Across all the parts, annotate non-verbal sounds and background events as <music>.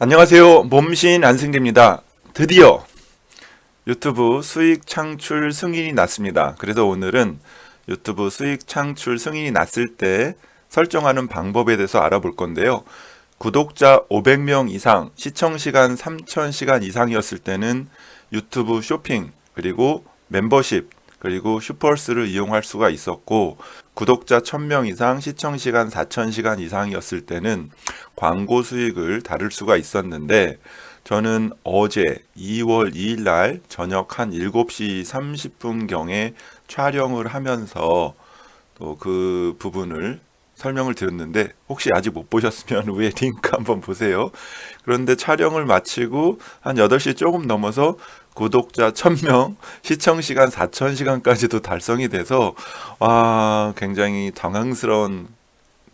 안녕하세요. 몸신 안승재입니다. 드디어 유튜브 수익 창출 승인이 났습니다. 그래서 오늘은 유튜브 수익 창출 승인이 났을 때 설정하는 방법에 대해서 알아볼 건데요. 구독자 500명 이상, 시청 시간 3000시간 이상이었을 때는 유튜브 쇼핑, 그리고 멤버십, 그리고 슈퍼스를 이용할 수가 있었고 구독자 1000명 이상, 시청 시간 4000시간 이상이었을 때는 광고 수익을 다룰 수가 있었는데 저는 어제 2월 2일 날 저녁 한 7시 30분경에 촬영을 하면서 또 그 부분을 설명을 드렸는데 혹시 아직 못 보셨으면 <laughs> 위에 링크 한번 보세요. 그런데 촬영을 마치고 한 8시 조금 넘어서 구독자 1000명, 시청 시간 4000시간까지도 달성이 돼서 와, 굉장히 당황스러운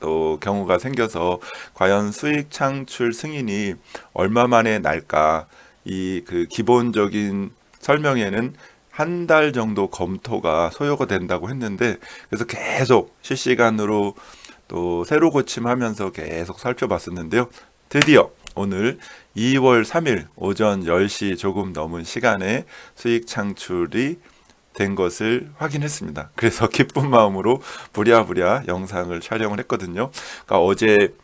또 경우가 생겨서 과연 수익 창출 승인이 얼마 만에 날까? 이 그 기본적인 설명에는 한 달 정도 검토가 소요가 된다고 했는데 그래서 계속 실시간으로 또 새로 고침하면서 계속 살펴봤었는데요. 드디어 오늘 2월 3일 오전 10시 조금 넘은 시간에 수익 창출이 된 것을 확인했습니다. 그래서 <laughs> 기쁜 마음으로 부랴부랴 영상을 촬영을 했거든요. 그러니까 어제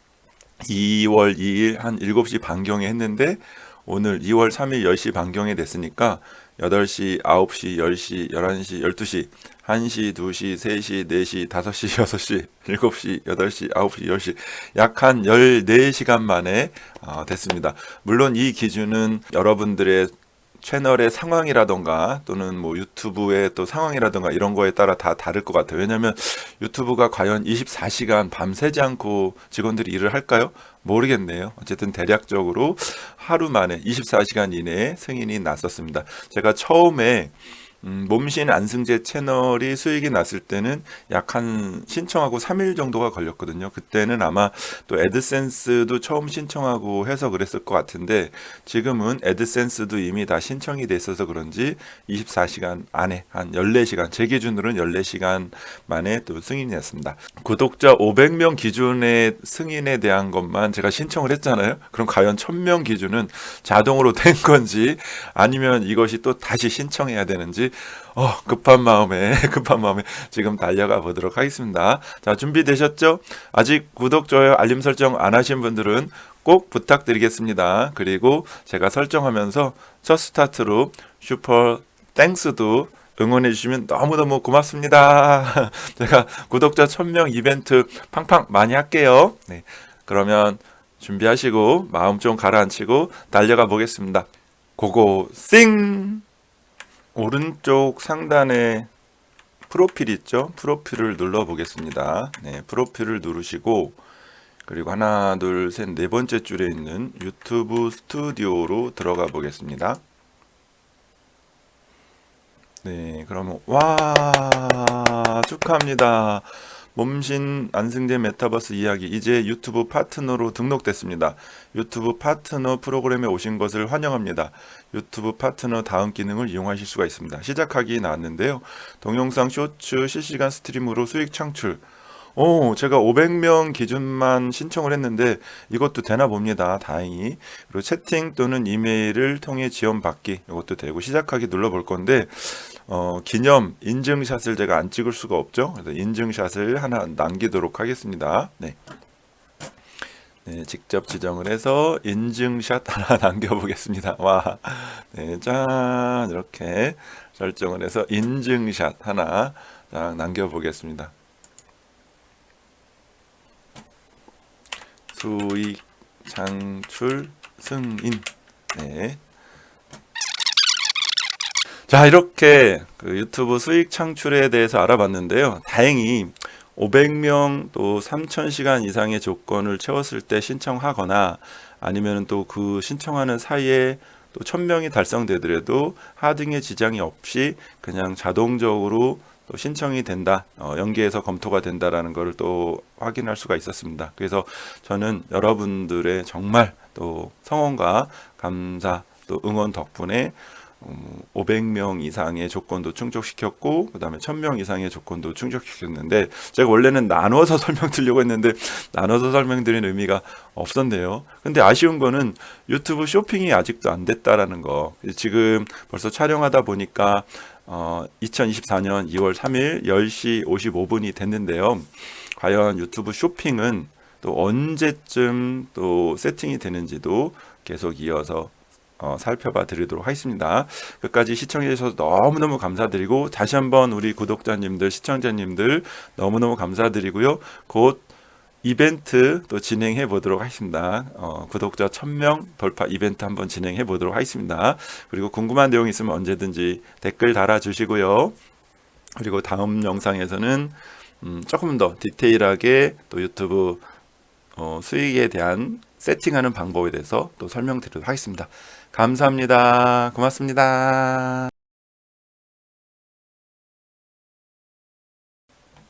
2월 2일 한 7시 반경에 했는데 오늘 2월 3일 10시 반경에 됐으니까 8시, 9시, 10시, 11시, 12시, 1시, 2시, 3시, 4시, 5시, 6시, 7시, 8시, 9시, 10시 약 한 14시간 만에 어, 됐습니다. 물론 이 기준은 여러분들의 채널의 상황이라던가 또는 뭐 유튜브의 또 상황이라던가 이런 거에 따라 다 다를 것 같아요. 왜냐하면 유튜브가 과연 24시간 밤새지 않고 직원들이 일을 할까요? 모르겠네요. 어쨌든 대략적으로 하루 만에 24시간 이내에 승인이 났었습니다. 제가 처음에 음, 몸신 안승재 채널이 수익이 났을 때는 약 한 신청하고 3일 정도가 걸렸거든요. 그때는 아마 또 애드센스도 처음 신청하고 해서 그랬을 것 같은데 지금은 애드센스도 이미 다 신청이 돼 있어서 그런지 24시간 안에 한 14시간 제 기준으로는 14시간 만에 또 승인이 났습니다. 구독자 500명 기준의 승인에 대한 것만 제가 신청을 했잖아요. 그럼 과연 1000명 기준은 자동으로 된 건지 아니면 이것이 또 다시 신청해야 되는지 어, 급한 마음에 <laughs> 급한 마음에 지금 달려가 보도록 하겠습니다. 자, 준비되셨죠? 아직 구독, 좋아요, 알림 설정 안 하신 분들은 꼭 부탁드리겠습니다. 그리고 제가 설정하면서 첫 스타트로 슈퍼 땡스도 응원해 주시면 너무너무 고맙습니다. <laughs> 제가 구독자 1000명 이벤트 팡팡 많이 할게요. 네. 그러면 준비하시고 마음 좀 가라앉히고 달려가 보겠습니다. 고고 싱! 오른쪽 상단에 프로필 있죠? 프로필을 눌러 보겠습니다. 네, 프로필을 누르시고 그리고 하나, 둘, 셋, 네 번째 줄에 있는 유튜브 스튜디오로 들어가 보겠습니다. 네, 그러면 와 축하합니다. 몸신 안승재 메타버스 이야기 이제 유튜브 파트너로 등록됐습니다. 유튜브 파트너 프로그램에 오신 것을 환영합니다. 유튜브 파트너 다음 기능을 이용하실 수가 있습니다. 시작하기 나왔는데요. 동영상 쇼츠 실시간 스트림으로 수익 창출 오, 제가 500명 기준만 신청을 했는데 이것도 되나 봅니다. 다행히. 그리고 채팅 또는 이메일을 통해 지원받기 이것도 되고 시작하기 눌러볼 건데 어, 기념 인증샷을 제가 안 찍을 수가 없죠. 그래서 인증샷을 하나 남기도록 하겠습니다. 네. 네, 직접 지정을 해서 인증샷 하나 <laughs> 남겨보겠습니다. 와, 네, 짠 이렇게 설정을 해서 인증샷 하나 딱 남겨보겠습니다. 수익 창출 승인. 네. 자, 이렇게 그 유튜브 수익 창출에 대해서 알아봤는데요. 다행히 500명 또 3000시간 이상의 조건을 채웠을 때 신청하거나 아니면 또 그 신청하는 사이에 또 1000명이 달성되더라도 하등의 지장이 없이 그냥 자동적으로 또 신청이 된다, 어, 연계해서 검토가 된다라는 것을 또 확인할 수가 있었습니다. 그래서 저는 여러분들의 정말 또 성원과 감사 또 응원 덕분에 어, 500명 이상의 조건도 충족시켰고 그다음에 1000명 이상의 조건도 충족시켰는데 제가 원래는 나눠서 <laughs> 설명드리려고 했는데 나눠서 설명드리는 의미가 없었네요. 근데 아쉬운 거는 유튜브 쇼핑이 아직도 안 됐다라는 거. 지금 벌써 촬영하다 보니까 어, 2024년 2월 3일 10시 55분이 됐는데요. 과연 유튜브 쇼핑은 또 언제쯤 또 세팅이 되는지도 계속 이어서 어, 살펴봐 드리도록 하겠습니다. 끝까지 시청해 주셔서 너무너무 감사드리고 다시 한번 우리 구독자님들, 시청자님들 너무너무 감사드리고요. 곧 이벤트 또 진행해 보도록 하겠습니다. 어, 구독자 1000명 돌파 이벤트 한번 진행해 보도록 하겠습니다. 그리고 궁금한 내용 있으면 언제든지 댓글 달아 주시고요. 그리고 다음 영상에서는 음, 조금 더 디테일하게 또 유튜브 어, 수익에 대한 세팅하는 방법에 대해서 또 설명드리도록 하겠습니다. 감사합니다. 고맙습니다.